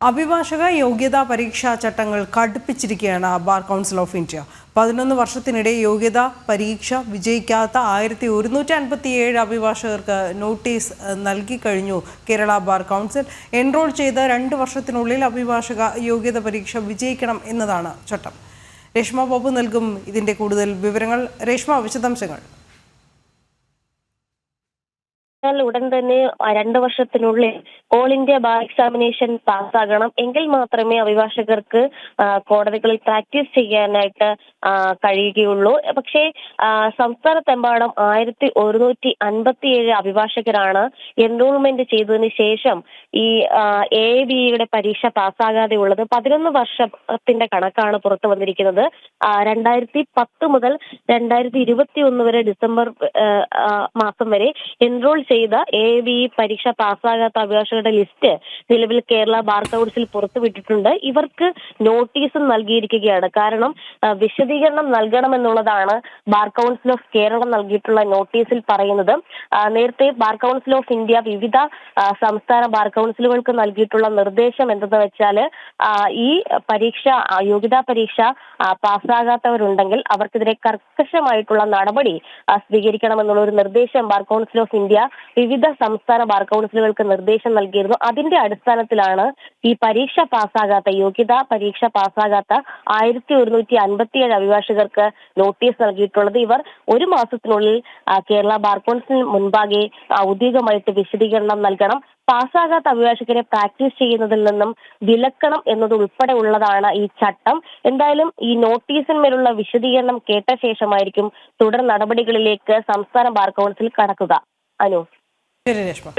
അഭിഭാഷക യോഗ്യതാ പരീക്ഷാ ചട്ടങ്ങൾ കടുപ്പിച്ചിരിക്കുകയാണ് ബാർ കൗൺസിൽ ഓഫ് ഇന്ത്യ. പതിനൊന്ന് വർഷത്തിനിടെ യോഗ്യതാ പരീക്ഷ വിജയിക്കാത്ത ആയിരത്തി ഒരുന്നൂറ്റി അൻപത്തി ഏഴ് അഭിഭാഷകർക്ക് നോട്ടീസ് നൽകിക്കഴിഞ്ഞു കേരള ബാർ കൗൺസിൽ. എൻറോൾ ചെയ്ത രണ്ട് വർഷത്തിനുള്ളിൽ അഭിഭാഷക യോഗ്യത പരീക്ഷ വിജയിക്കണം എന്നതാണ് ചട്ടം. രേഷ്മ ബാബു നൽകും ഇതിന്റെ കൂടുതൽ വിവരങ്ങൾ. രേഷ്മ വിശദാംശങ്ങൾ. എന്നാൽ ഉടൻ തന്നെ രണ്ട് വർഷത്തിനുള്ളിൽ ഓൾ ഇന്ത്യ ബാർ എക്സാമിനേഷൻ പാസ്സാകണം. എങ്കിൽ മാത്രമേ അഭിഭാഷകർക്ക് കോടതികളിൽ പ്രാക്ടീസ് ചെയ്യാനായിട്ട് കഴിയുകയുള്ളൂ. പക്ഷേ സംസ്ഥാനത്തെമ്പാടും ആയിരത്തി ഒരുന്നൂറ്റി അൻപത്തിയേഴ് അഭിഭാഷകരാണ് എൻറോൾമെന്റ് ചെയ്തതിന് ശേഷം ഈ എ ബിയുടെ പരീക്ഷ പാസ്സാകാതെ ഉള്ളത് പതിനൊന്ന് വർഷത്തിന്റെ കണക്കാണ് പുറത്തു വന്നിരിക്കുന്നത്. രണ്ടായിരത്തി പത്ത് മുതൽ രണ്ടായിരത്തി ഇരുപത്തി ഒന്ന് വരെ ഡിസംബർ മാസം വരെ എൻറോൾ ചെയ്ത എ ബി പരീക്ഷ പാസ്സാകാത്ത അഭിഭാഷകരുടെ ലിസ്റ്റ് നിലവിൽ കേരള ബാർ കൗൺസിൽ പുറത്തുവിട്ടിട്ടുണ്ട് ഇവർക്ക് നോട്ടീസും നൽകിയിരിക്കുകയാണ്. കാരണം വിശദീകരണം നൽകണമെന്നുള്ളതാണ് ബാർ കൗൺസിൽ ഓഫ് കേരളം നൽകിയിട്ടുള്ള നോട്ടീസിൽ പറയുന്നത്. നേരത്തെ ബാർ കൗൺസിൽ ഓഫ് ഇന്ത്യ വിവിധ സംസ്ഥാന ബാർ കൗൺസിലുകൾക്ക് നൽകിയിട്ടുള്ള നിർദ്ദേശം എന്തെന്ന് വെച്ചാൽ ഈ പരീക്ഷ യോഗ്യതാ പരീക്ഷ പാസ്സാകാത്തവരുണ്ടെങ്കിൽ അവർക്കെതിരെ കർക്കശമായിട്ടുള്ള നടപടി സ്വീകരിക്കണമെന്നുള്ള ഒരു നിർദ്ദേശം ബാർ കൗൺസിൽ ഓഫ് ഇന്ത്യ വിവിധ സംസ്ഥാന ബാർ കൗൺസിലുകൾക്ക് നിർദ്ദേശം നൽകിയിരുന്നു. അതിന്റെ അടിസ്ഥാനത്തിലാണ് ഈ പരീക്ഷ പാസ്സാകാത്ത യോഗ്യതാ പരീക്ഷ പാസ്സാകാത്ത ആയിരത്തി ഒരുന്നൂറ്റി അൻപത്തിയേഴ് അഭിഭാഷകർക്ക് നോട്ടീസ് നൽകിയിട്ടുള്ളത്. ഇവർ ഒരു മാസത്തിനുള്ളിൽ കേരള ബാർ കൗൺസിലിന് മുൻപാകെ ഔദ്യോഗികമായിട്ട് വിശദീകരണം നൽകണം. പാസ്സാകാത്ത അഭിഭാഷകരെ പ്രാക്ടീസ് ചെയ്യുന്നതിൽ നിന്നും വിലക്കണം എന്നത് ഉൾപ്പെടെയുള്ളതാണ് ഈ ചട്ടം. എന്തായാലും ഈ നോട്ടീസിന്മേലുള്ള വിശദീകരണം കേട്ട ശേഷമായിരിക്കും തുടർ നടപടികളിലേക്ക് സംസ്ഥാന ബാർ കൗൺസിൽ കടക്കുക. Alo. Perileşme.